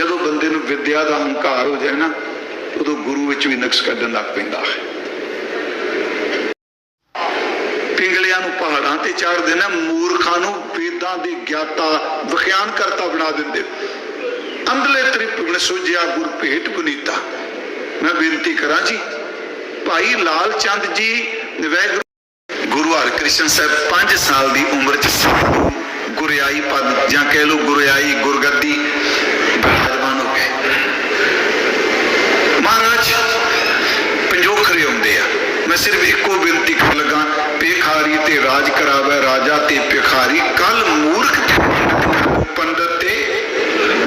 ਜਦੋਂ ਬੰਦੇ ਨੂੰ ਵਿਦਿਆ ਦਾ ਹੰਕਾਰ ਹੋ ਜਾਏ ਨਾ, ਉਦੋਂ ਗੁਰੂ ਵਿੱਚ ਵੀ ਨਕਸ਼ ਕੱਢਣ ਲੱਗ ਪੈਂਦਾ ਹੈ। ਪਿੰਗਲਿਆਂ ਨੂੰ ਪਹਾੜਾਂ ਤੇ ਚੜ੍ਹਦੇ ਨੇ, ਮੂਰਖਾਂ ਨੂੰ ਵੇਦਾਂ ਦੇ ਗਿਆਤਾ ਵਿਖਿਆਨ ਕਰਤਾ ਬਣਾ ਦਿੰਦੇ। ਅੰਧਲੇ ਤ੍ਰਿਪਗਣ ਸੁਝਿਆ ਗੁਰ ਭੇਟ ਪੁਨੀਤਾ। ਮੈਂ ਬੇਨਤੀ ਕਰਾਂ ਜੀ, ਭਾਈ ਲਾਲ ਚੰਦ ਜੀ, ਵੈਗੁਰੂ ਗੁਰੂ ਹਰਿਕ੍ਰਿਸ਼ਨ ਸਾਹਿਬ 5 ਸਾਲ ਦੀ ਉਮਰ ਚ ਗੁਰਿਆਈ ਪਦ, ਜਾਂ ਕਹਿ ਲੋ ਗੁਰਿਆਈ ਗੁਰਗੱਦੀ ਬਿਰਾਜਮਾਨ ਹੋ ਗਏ। ਮਹਾਰਾਜ ਪੰਜੋਖਰੇ ਹੁੰਦੇ ਆ। ਮੈਂ ਸਿਰਫ ਇੱਕੋ ਬੇਨਤੀ ਕਰ ਲੱਗਾ ਪੇਖਾਰੀ ਤੇ ਰਾਜ ਕਰਾਵੇ, ਰਾਜਾ ਤੇ ਪੇਖਾਰੀ ਕੱਲ ਮੂਰਖ ਪੰਡਤ ਤੇ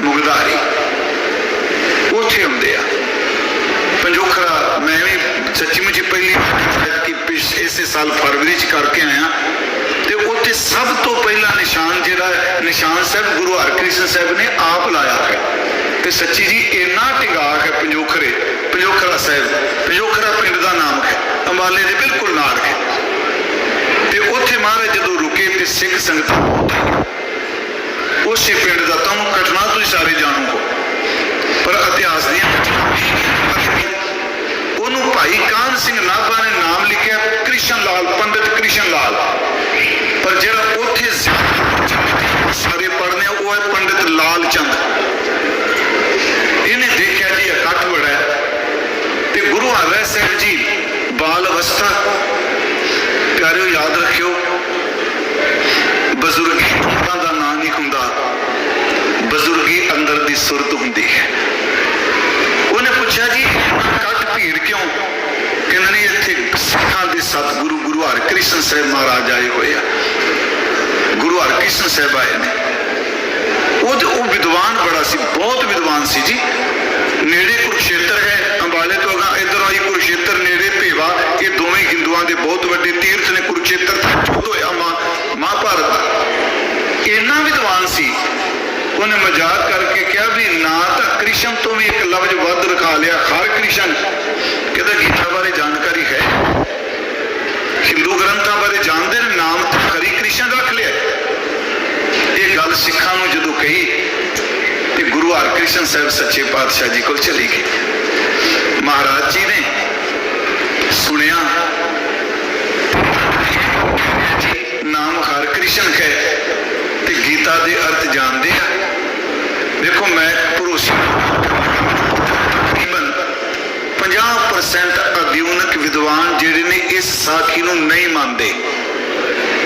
ਮੁਗਦਾਰੀ ਉੱਥੇ ਹੁੰਦੇ ਆ। ਪੰਜੋਖਰਾ ਮੈਂ ਵੀ ਸੱਚੀ ਮੁੱਚੀ ਪਹਿਲੀ ਵਾਰ ਕਿ ਪਿਛ ਇਸੇ ਸਾਲ ਫਰਵਰੀ ਚ ਕਰਕੇ ਆਇਆ। ਸਭ ਤੋਂ ਪਹਿਲਾ ਨਿਸ਼ਾਨ ਜਿਹੜਾ ਨਿਸ਼ਾਨ ਸਾਹਿਬ ਗੁਰੂ ਹਰਕ੍ਰਿਸ਼ਨ ਸਾਹਿਬ ਨੇ ਆਪ ਲਾਇਆ ਹੈ। ਤੇ ਸੱਚੀ ਜੀ ਇੰਨਾ ਟਿਗਾਕ ਹੈ ਪੰਜੋਖਰੇ, ਪੰਜੋਖਰਾ ਸਾਹਿਬ, ਪੰਜੋਖਰਾ ਪਿੰਡ ਦਾ ਨਾਮ ਹੈ, ਅੰਬਾਲੇ ਦੇ ਬਿਲਕੁਲ ਨਾਲ ਹੈ। ਤੇ ਉੱਥੇ ਮਹਾਰਾਜ ਜਦੋਂ ਰੁਕੇ ਤੇ ਸਿੱਖ ਸੰਗਤ ਉਸੇ ਪਿੰਡ ਦਾ, ਤੁਹਾਨੂੰ ਘਟਨਾ ਤੁਸੀਂ ਸਾਰੇ ਜਾਣੋ ਪਰ ਇਤਿਹਾਸ ਦੀਆਂ ਘਟਨਾਵਾਂ। ਪਰ ਜਿਹੜਾ ਉੱਥੇ ਜ਼ਿਆਦਾ ਸਾਰੇ ਪੜ੍ਹਨੇ ਆ, ਉਹ ਹੈ ਪੰਡਿਤ ਲਾਲ ਚੰਦ। ਇਹਨੇ ਦੇਖਿਆ ਜੀ ਇਕੱਠ ਬੜਾ ਤੇ ਗੁਰੂ ਹਰਿ ਸਾਹਿਬ ਜੀ ਬਾਲ ਅਵਸਥਾ ਪਿਆਰਿਓ ਯਾਦ ਰੱਖਿਓ ਬਜ਼ੁਰਗੀ ਉਹਨਾਂ ਦਾ ਨਾਂ ਨਹੀਂ ਹੁੰਦਾ। ਬਜ਼ੁਰਗੀ ਅੰਦਰ ਦੀ ਸੁਰਤ ਹੁੰਦੀ ਹੈ। ਉਹਨੇ ਪੁੱਛਿਆ ਜੀ ਕੱਟ ਭੀੜ ਕਿਉਂ? ਕਹਿੰਦੇ ਨੇ ਇੱਥੇ ਸਿੱਖਾਂ ਦੇ ਸਤਿਗੁਰੂ ਗੁਰੂ ਹਰਿਕ੍ਰਿਸ਼ਨ ਸਾਹਿਬ ਮਹਾਰਾਜ ਆਏ ਹੋਏ ਆ। ਗੁਰੂ ਸਾਹਿਬ ਆਏ ਨੇ। ਉਹ ਤੇ ਉਹ ਵਿਦਵਾਨ ਬੜਾ ਸੀ, ਬਹੁਤ ਵਿਦਵਾਨ ਸੀ ਜੀ। ਨੇੜੇ ਕੁਰੂਕਸ਼ੇਤਰ ਹੈ, ਅੰਬਾਲੇ ਤੋਂ ਅਗਾ ਇਧਰ ਆਈ ਕੁਰੂਕਸ਼ੇਤਰ, ਨੇੜੇ ਭੇਵਾ। ਇਹ ਦੋਵੇਂ ਹਿੰਦੂਆਂ ਦੇ ਬਹੁਤ ਵੱਡੇ ਤੀਰਥ ਨੇ। ਕੁਰਕਸ਼ੇਤਰ ਦਾ ਯੁੱਧ ਹੋਇਆ ਮਹਾਭਾਰਤ ਦਾ। ਇੰਨਾ ਵਿਦਵਾਨ ਸੀ, ਉਹਨੇ ਮਜ਼ਾਕ ਕਰਕੇ ਕਿਹਾ ਵੀ ਨਾ ਤਾਂ ਕ੍ਰਿਸ਼ਨ ਤੋਂ ਵੀ ਇੱਕ ਲਫ਼ਜ਼ ਵੱਧ ਰਖਾ ਲਿਆ ਹਰ ਕ੍ਰਿਸ਼ਨ ਕਹਿੰਦਾ ਗੀਤਾ ਬਾਰੇ ਜਾਣਕਾਰੀ ਹੈ ਹਿੰਦੂ ਗ੍ਰੰਥਾਂ ਬਾਰੇ ਜਾਣਦੇ ਨੇ ਨਾਮ ਤਾਂ ਹਰੀ ਕ੍ਰਿਸ਼ਨ ਰੱਖ ਲਿਆ ਇਹ ਗੱਲ ਸਿੱਖਾਂ ਨੂੰ ਜਦੋਂ ਕਹੀ ਤੇ ਗੁਰੂ ਹਰਕ੍ਰਿਸ਼ਨ ਸਾਹਿਬ ਸੱਚੇ ਪਾਤਸ਼ਾਹ ਜੀ ਕੋਲ ਚਲੀ ਗਈ। ਮਹਾਰਾਜ ਜੀ ਨੇ ਸੁਣਿਆ। ਨਾਮ ਹਰਕ੍ਰਿਸ਼ਨ ਹੈ ਤੇ ਗੀਤਾ ਦੇ ਅਰਥ ਜਾਣਦੇ ਆ। ਦੇਖੋ ਮੈਂ ਭਰੋਸਾ ਤਕਰੀਬਨ 50% ਅਧਿਉਨਕ ਵਿਦਵਾਨ ਜਿਹੜੇ ਨੇ ਇਸ ਸਾਖੀ ਨੂੰ ਨਹੀਂ ਮੰਨਦੇ।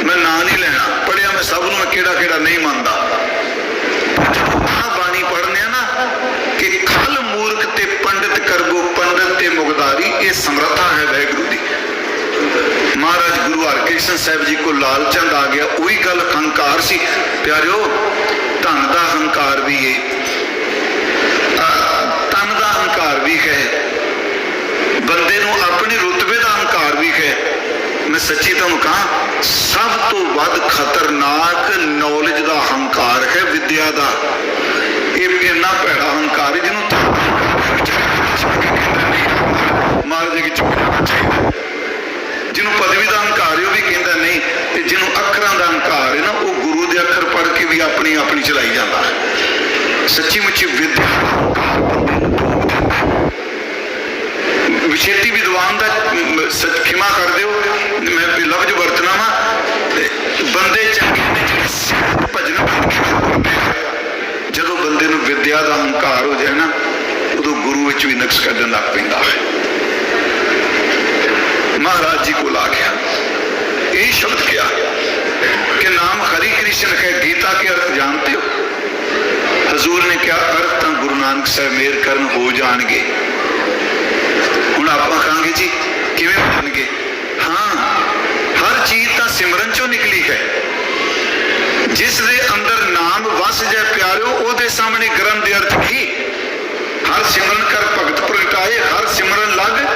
ਮੈਂ ਨਾਂ ਨਹੀਂ ਲੈਣਾ। ਪੜਿਆ ਮੈਂ ਸਭ ਨੂੰ ਮੈਂ ਕਿਹੜਾ ਕਿਹੜਾ ਨਹੀਂ ਮੰਨਦਾ। ਪੰਡਿਤ ਇਹ ਸਮਰੱਥਾ ਹੈ ਵਾਹਿਗੁਰੂ ਦੀ। ਮਹਾਰਾਜ ਗੁਰੂ ਹਰਕ੍ਰਿਸ਼ਨ ਸਾਹਿਬ ਜੀ ਕੋ ਲਾਲਚੰਦ ਆ ਗਿਆ, ਉਹੀ ਗੱਲ ਹੰਕਾਰ ਸੀ। ਪਿਆਰਿਓ, ਧਨ ਦਾ ਹੰਕਾਰ ਵੀ ਹੈ ਅਹ ਦਾ ਹੰਕਾਰ ਵੀ ਹੈ। ਬੰਦੇ ਨੂੰ ਆਪਣੀ ਰੁਤਬੇ ਦਾ ਹੰਕਾਰ ਵੀ ਹੈ। ਮੈਂ ਸੱਚੀ ਤੁਹਾਨੂੰ ਕਹਾਂ, ਸਭ ਤੋਂ ਵੱਧ ਖਤਰਨਾਕ ਨੌਲੇਜ ਦਾ ਹੰਕਾਰ ਹੈ ਵਿਦਿਆ ਦਾ। ਇਹ ਇੰਨਾ ਭੈੜਾ ਹੰਕਾਰ ਹੈ ਜਿਹਨੂੰ ਦੇ ਕੇ ਚੁੱਕ ਜਾਣਾ ਚਾਹੀਦਾ। ਜਿਹਨੂੰ ਪਦਵੀ ਦਾ ਹੰਕਾਰ ਉਹ ਵੀ ਕਹਿੰਦਾ ਨਹੀਂ ਤੇ ਜਿਹਨੂੰ ਅੱਖਰਾਂ ਦਾ ਹੰਕਾਰ ਹੈ ਨਾ ਉਹ ਗੁਰੂ ਦੇ ਅੱਖਰ ਪੜ੍ਹ ਕੇ ਵੀ ਆਪਣੀ ਆਪਣੀ ਚਲਾਈ ਜਾਂਦਾ ਸੱਚੀ ਮੁੱਚੀ ਵਿਦਿਆ ਵਿਸ਼ੇਤੀ ਵਿਦਵਾਨ ਦਾ ਮ, ਖਿਮਾ ਕਰ ਦਿਓ ਮੈਂ ਲਫ਼ਜ਼ ਵਰਤਣਾ ਵਾ ਬੰਦੇ ਚੰਗੇ ਨੇ ਜਿਹੜੇ ਭਜਨ ਜਦੋਂ ਬੰਦੇ ਨੂੰ ਵਿਦਿਆ ਦਾ ਹੰਕਾਰ ਹੋ ਜਾਏ ਨਾ ਉਦੋਂ ਗੁਰੂ ਵਿੱਚ ਵੀ ਨਕਸ਼ ਕੱਢਣ ਲੱਗ ਪੈਂਦਾ ਹੈ। महाराज जी को ला गया। यही शब्द क्या। कि नाम हरि कृष्ण है, गीता के अर्थ जानते हो? हजूर ने क्या अर्थ गुरु नानक साहब मेर करन हो जाएँगे? हूँ आप कहे जी किमें बनेंगे हाँ हर चीज़ तो सिमरन चो निकली है। जिस दे अंदर नाम वस जै प्यारो, ओदे सामने ग्रंथ अर्थ की। हर सिमरन कर भगत प्रगटाए हर सिमरन लग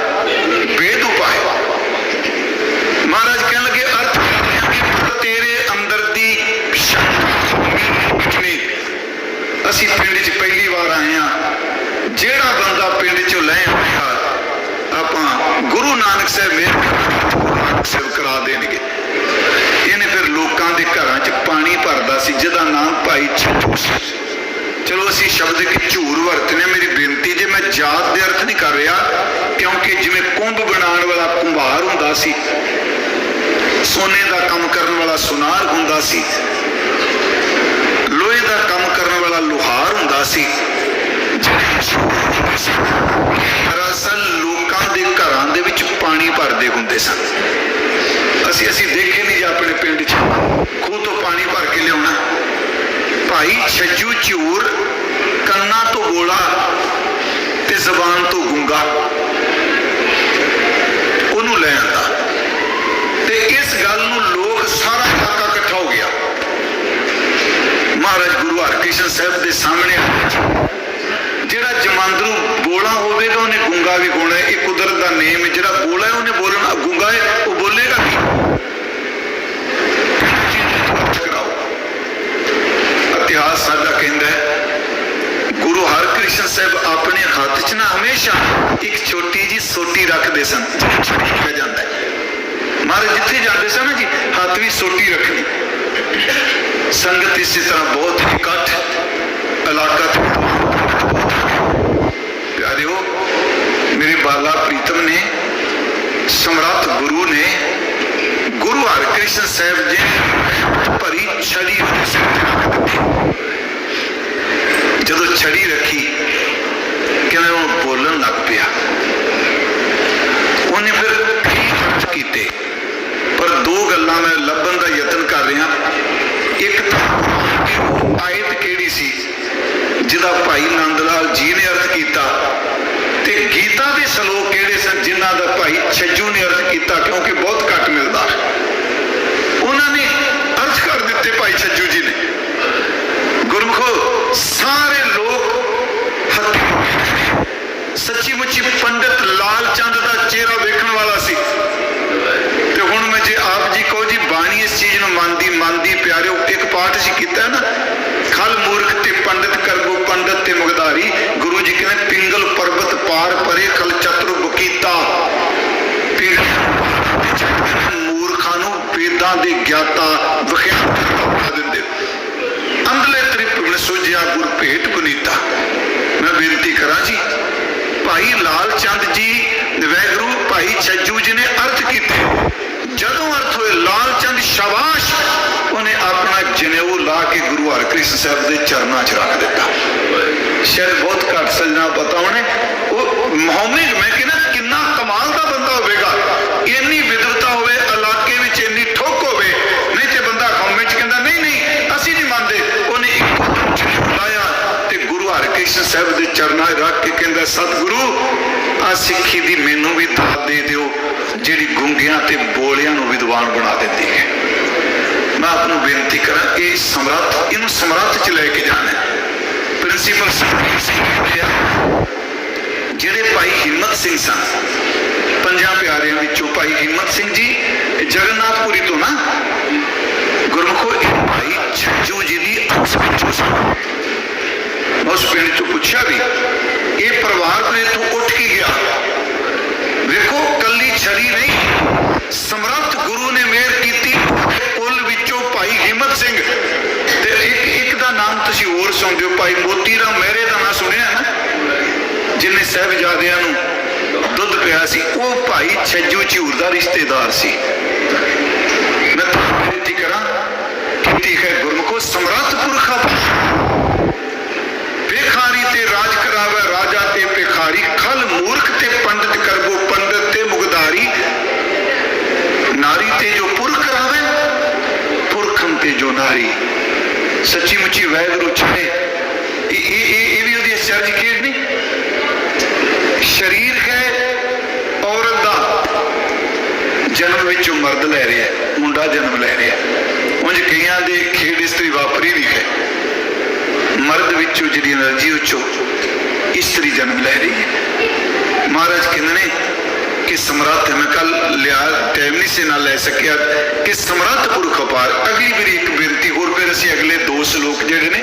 ਇਹਨੇ ਸੀ, ਜਿਹਦਾ ਨਾਮ ਭਾਈ ਛੱਟੂ ਸੀ। ਚਲੋ ਅਸੀਂ ਸ਼ਬਦ ਇੱਕ ਝੂਰ ਵਰਤਨੇ ਮੇਰੀ ਬੇਨਤੀ ਜੇ ਮੈਂ ਜਾਤ ਦੇ ਅਰਥ ਨਹੀਂ ਕਰ ਰਿਹਾ, ਕਿਉਂਕਿ ਜਿਵੇਂ ਕੁੰਭ ਬਣਾਉਣ ਵਾਲਾ ਕੁੰਭਾਰ ਹੁੰਦਾ ਸੀ, ਸੋਨੇ ਦਾ ਕੰਮ ਕਰਨ ਵਾਲਾ ਸੁਨਾਰ ਹੁੰਦਾ ਸੀ, ਲੋਹੇ ਦਾ ਕੰਮ ਕਰਨ ਵਾਲਾ ਲੋਹਾਰ ਹੁੰਦਾ ਸੀ ਦਰਅਸਲ ਲੋਕਾਂ ਦੇ ਘਰਾਂ ਦੇ ਵਿੱਚ ਪਾਣੀ ਭਰਦੇ ਹੁੰਦੇ ਸਨ। ਅਸੀਂ ਅਸੀਂ ਦੇਖੇ ਨਹੀਂ ਜੀ ਆਪਣੇ ਪਿੰਡ 'ਚ। ਖੂਹ ਤੋਂ ਪਾਣੀ ਭਰ ਕੇ ਲਿਆਉਣਾ। ਭਾਈ ਛੱਜੂ ਝੂਰ ਕੰਨਾਂ ਤੋਂ ਗੋਲਾ ਤੇ ਜ਼ਬਾਨ ਤੋਂ ਗੁੰਗਾ। ਉਹਨੂੰ ਲੈ ਆਂਦਾ। ਤੇ ਇਸ ਗੱਲ ਨੂੰ ਲੋਕ ਸਾਰਾ ਇਲਾਕਾ ਇਕੱਠਾ ਹੋ ਗਿਆ। ਮਹਾਰਾਜ ਗੁਰੂ ਹਰਕ੍ਰਿਸ਼ਨ ਸਾਹਿਬ ਦੇ ਸਾਹਮਣੇ ਆ ਜਿਹੜਾ ਜਮਾਂਦਰੂ ਬੋਲਾ ਹੋਵੇਗਾ, ਉਹਨੇ ਗੁੰਗਾ ਵੀ ਗੋਣਾ ਇਹ ਕੁਦਰਤ ਦਾ ਨੇਮ ਹੈ। ਜਿਹੜਾ ਬੋਲਾ ਹੈ, ਉਹਨੇ ਬੋਲਣਾ ਗੁੰਗਾ ਹੈ, ਉਹ ਬੋਲੇਗਾ ਕੀ ਕਰਾਓ ਇਤਿਹਾਸ ਸਾਡਾ ਕਹਿੰਦਾ ਹੈ ਗੁਰੂ ਹਰਕ੍ਰਿਸ਼ਨ ਸਾਹਿਬ ਆਪਣੇ ਹੱਥ 'ਚ ਨਾ ਹਮੇਸ਼ਾ ਇੱਕ ਛੋਟੀ ਜੀ ਸੋਟੀ ਰੱਖਦੇ ਸਨ। ਕਿਹਾ ਜਾਂਦਾ ਮਹਾਰਾਜ ਜਿੱਥੇ ਜਾਂਦੇ ਸਨ ਨਾ ਜੀ, ਹੱਥ ਵੀ ਸੋਟੀ ਰੱਖਣੀ ਸੰਗਤ ਇਸੇ ਤਰ੍ਹਾਂ ਬਹੁਤ ਇਕੱਠ ਇਲਾਕਾ ਪਿਆਰਿਓ, ਮੇਰੇ ਬਾਲਾ ਪ੍ਰੀਤਮ ਨੇ, ਸਮਰੱਥ ਗੁਰੂ ਨੇ, ਗੁਰੂ ਹਰਕ੍ਰਿਸ਼ਨ ਸਾਹਿਬ ਜੀ ਨੇ ਭਰੀ ਛੜੀ ਉਹਦੇ ਸਿਰ ਤੇ ਰੱਖ ਦਿੱਤੀ। ਜਦੋਂ ਛੜੀ ਰੱਖੀ ਕਿਵੇਂ ਉਹ ਬੋਲਣ ਲੱਗ ਪਿਆ ਉਹਨੇ ਫਿਰ ਕਈ ਖਰਚ ਕੀਤੇ ਪਰ ਦੋ ਗੱਲਾਂ ਮੈਂ ਲੱਭਣ ਦਾ ਯਤਨ ਕਰ ਰਿਹਾ ਇੱਕ ਤਾਂ ਉਹ ਆਇਤ ਕਿਹੜੀ ਸੀ ਜਿਹਦਾ ਭਾਈ ਨੰਦ ਲਾਲ ਜੀ ਨੇ ਅਰਥ ਕੀਤਾ ਤੇ ਗੀਤਾ ਦੇ ਸ਼ਲੋਕ ਕਿਹੜੇ ਸਨ ਜਿਨ੍ਹਾਂ ਦਾ ਭਾਈ ਛੱਜੂ ਨੇ ਅਰਥ ਕੀਤਾ? ਕਿਉਂਕਿ ਬਹੁਤ ਘੱਟ ਮਿਲਦਾ। ਉਹਨਾਂ ਨੇ ਅਰਥ ਕਰ ਦਿੱਤੇ ਭਾਈ ਛੱਜੂ ਜੀ ਨੇ। ਗੁਰਮੁਖੋ, ਸਾਰੇ ਲੋਕ ਹੱਥ ਸੱਚੀ ਮੁੱਚੀ ਪੰਡਤ ਲਾਲ ਚੰਦ ਦਾ ਚਿਹਰਾ ਵੇਖਣ ਵਾਲਾ ਸੀ। ਤੇ ਹੁਣ ਮੈਂ ਜੇ ਆਪ ਜੀ ਕਹੋ ਜੀ ਬਾਣੀ ਇਸ ਚੀਜ਼ ਨੂੰ ਮੰਨਦੀ ਮੰਨਦੀ, ਪਿਆਰਿਓ, ਇੱਕ ਪਾਠ ਸੀ ਕੀਤਾ ਨਾ ਖਲ ਮੂਰਖ ਤੇ ਪੰਡਤ ਕਰਬੋ ਪੰਡਤ ਤੇ ਮੁਗਧਾਰੀ ਗੁਰੂ ਜੀ ਕਹਿੰਦੇ ਪਿੰਗਲ ਪਰਬਤ ਪਾਰ ਪਰੇ ਖਲ ਚਤੁਰ ਬਕੀਤਾ। ਮੂਰਖਾਂ ਨੂੰ ਵੇਦਾਂ ਦੇ ਗਿਆਤਾ ਵਿਖਿਆ ਦਿੰਦੇ। ਅੰਦਲੇ ਤ੍ਰਿਪੁਰਨ ਸੁਝਿਆ ਗੁਰ ਭੇਟ ਪੁਨੀਤਾ। ਮੈਂ ਬੇਨਤੀ ਕਰਾਂ ਜੀ, ਭਾਈ ਲਾਲ ਚੰਦ ਜੀ ਵੈਗਰੂ ਭਾਈ ਛੱਜੂ ਜੀ ਨੇ ਅਰਥ ਕੀਤੇ। ਜਦੋਂ ਅਰਥ ਹੋਏ ਲਾਲ ਚੰਦ ਸ਼ਾਬਾਸ਼, ਉਹਨੇ ਆਪਣਾ ਜਨੇਊ ਲਾ ਕੇ ਗੁਰੂ ਹਰਕ੍ਰਿਸ਼ਨ ਸਾਹਿਬ ਦੇ ਚਰਨਾਂ 'ਚ ਰੱਖ ਦਿੱਤਾ। ਸ਼ਾਇਦ ਬਹੁਤ ਘੱਟ ਸਜਣਾ ਪਤਾ ਉਹਨੇ। ਉਹ ਮੁਹੰਮਦ ਮੈਂ ਕਹਿੰਦਾ ਕਿੰਨਾ ਕਮਾਲ ਦਾ ਬੰਦਾ ਹੋਵੇਗਾ। ਇੰਨੀ ਵਿਦਵਤਾ ਹੋਵੇ, ਇਲਾਕੇ ਵਿੱਚ ਇੰਨੀ ਠੋਕ ਹੋਵੇ, ਨਹੀਂ ਤੇ ਬੰਦਾ ਕੌਮੇ 'ਚ ਕਹਿੰਦਾ, ਨਹੀਂ ਨਹੀਂ, ਅਸੀਂ ਨਹੀਂ ਮੰਨਦੇ। ਉਹਨੇ ਇੱਕ ਲਾਇਆ ਤੇ ਗੁਰੂ ਹਰਕ੍ਰਿਸ਼ਨ ਸਾਹਿਬ ਦੇ ਚਰਨਾਂ ਰੱਖ ਕੇ ਕਹਿੰਦਾ, ਸਤਿਗੁਰੂ ਆ ਸਿੱਖੀ ਦੀ ਮੈਨੂੰ ਵੀ ਦਾਤ ਦੇ ਦਿਓ, ਜਿਹੜੀ ਗੁੰਗਿਆਂ ਤੇ ਬੋਲਿਆਂ ਨੂੰ ਵਿਦਵਾਨ ਬਣਾ ਦਿੰਦੀ ਹੈ। ਮੈਂ ਆਪ ਨੂੰ ਬੇਨਤੀ ਕਰਾਂ, ਇਹ ਸਮਰੱਥ, ਇਹਨੂੰ ਸਮਰੱਥ 'ਚ ਲੈ ਕੇ ਜਾਣਾ ਪ੍ਰਿੰਸੀਪਲ ਸੁਖਬੀਰ ਸਿੰਘ ਕਹਿੰਦੇ ਆ, ਜਿਹੜੇ ਭਾਈ ਹਿੰਮਤ ਸਿੰਘ ਸਨ। ਪੰਜਾਂ ਪਿਆਰਿਆਂ ਵਿੱਚੋਂ ਭਾਈ ਹਿੰਮਤ ਸਿੰਘ ਜੀ, ਇਹ ਜਗਨਨਾਥਪੁਰੀ ਤੋਂ ਨਾ, ਗੁਰਮੁਖੋ, ਇਹ ਭਾਈ ਛੱਜੂ ਜੀ ਦੀ ਅੰਸ਼ ਵਿੱਚੋਂ ਸਨ। ਮੈਂ ਉਸ ਪਿੰਡ ਤੋਂ ਪੁੱਛਿਆ ਵੀ, ਇਹ ਪਰਿਵਾਰ ਤੋਂ ਇੱਥੋਂ ਉੱਠ ਕੇ ਗਿਆ? ਵੇਖੋ, ਕੱਲੀ ਛੜੀ ਨਹੀਂ, ਸਮਰੱਥ ਗੁਰੂ ਨੇ ਮਿਹਰ ਕੀਤੀ ਕੁੱਲ ਵਿੱਚੋਂ ਭਾਈ ਹਿੰਮਤ ਸਿੰਘ ਤੇ ਇੱਕ ਇੱਕ ਦਾ ਨਾਮ ਤੁਸੀਂ ਹੋਰ ਸੁਣਦੇ ਹੋ ਭਾਈ ਮੋਤੀ ਰਾਮ ਮਹਿਰੇ ਦਾ ਨਾਮ ਸੁਣਿਆ ਨਾ? ਜਿਨੇ ਸਾਹਿਬਜ਼ਾਦਿਆਂ ਨੂੰ ਦੁੱਧ ਪਿਆ ਸੀ, ਉਹ ਭਾਈ ਛੱਜੂ ਝੂਰ ਦਾ ਰਿਸ਼ਤੇਦਾਰ ਸੀ। ਮੈਂ ਤੁਹਾਨੂੰ ਬੇਨਤੀ ਕਰਾਂ, ਕੀਤੀ ਹੈ ਗੁਰਮੁਖੋ, ਸਮਰੱਥ ਪੁਰਖਾ ਭੇਖਾਰੀ ਤੇ ਰਾਜ ਕਰਾਵੇ, ਰਾਜਾ ਤੇ ਭੇਖਾਰੀ, ਖਲ ਮੂਰਖ ਤੇ ਪੰਡਿਤ ਕਰਬੋ ਪੰਡਿਤ ਤੇ ਮੁਗਦਾਰੀ ਨਾਰੀ ਤੇ ਜੋ ਪੁਰਖ ਕਰਾਵੇ ਪੁਰਖੰ ਤੇ ਜੋ ਨਾਰੀ। ਸੱਚੀ ਮੁੱਚੀ ਵੈਗਰੂ ਛੇ ਇਹ ਇਹ ਇਹ ਵੀ ਉਹਦੀ ਅਚਰਜ ਖੇਡ ਨਹੀਂ। ਸ਼ਰੀਰ ਹੈ, ਔਰਤ ਦਾ। ਜਨਮ ਵਿੱਚੋਂ ਮਰਦ ਲੈ ਰਿਹਾ ਮੁੰਡਾ ਜਨਮ ਲੈ ਰਿਹਾ ਉਂਝ ਕਈਆਂ ਦੇ ਖੇਡ ਇਸਤਰੀ ਵਾਪਰੀ ਵੀ ਹੈ। ਮਰਦ ਵਿੱਚੋਂ ਜਿਹੜੀ એનર્ਜੀ ਵਿੱਚੋਂ ਇਸਤਰੀ ਜਨਮ ਲੈ ਰਹੀ ਹੈ। ਮਹਾਰਾਜ ਕਹਿੰਦੇ ਨੇ ਕਿ ਸਮਰੱਥ ਮੈਂ ਕੱਲ ਲਿਆ ਟਾਈਮ ਨਹੀਂ ਸੀ ਨਾ ਲੈ ਸਕਿਆ ਕਿ ਸਮਰੱਥ ਪੁਰਖ ਅਪਾਰ। ਅਗਲੀ ਵਾਰੀ ਇੱਕ ਬੇਨਤੀ ਹੋਰ ਫਿਰ ਅਸੀਂ ਅਗਲੇ ਦੋ ਸ਼ਲੋਕ ਜਿਹੜੇ ਨੇ,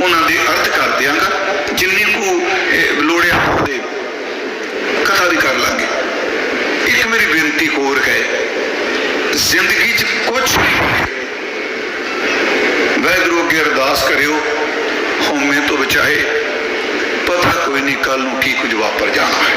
ਉਹਨਾਂ ਦੇ ਅਰਥ ਕਰ ਦਿਆਂਗਾ। ਜਿੰਨੀ ਕੁ ਲੋੜਿਆ ਉਹਦੇ ਕਥਾ ਦੀ ਕਰ ਲਾਂਗੇ। ਇੱਕ ਮੇਰੀ ਬੇਨਤੀ ਹੋਰ ਹੈ। ਜ਼ਿੰਦਗੀ 'ਚ ਕੁਝ ਵੀ ਵਾਹਿਗੁਰੂ ਅੱਗੇ ਅਰਦਾਸ ਕਰਿਓ, ਹਉਮੈ ਤੋਂ ਬਚਾਏ, ਪਤਾ ਕੋਈ ਨਹੀਂ ਕੱਲ ਨੂੰ ਕੀ ਕੁਝ ਵਾਪਰ ਜਾਣਾ ਹੈ।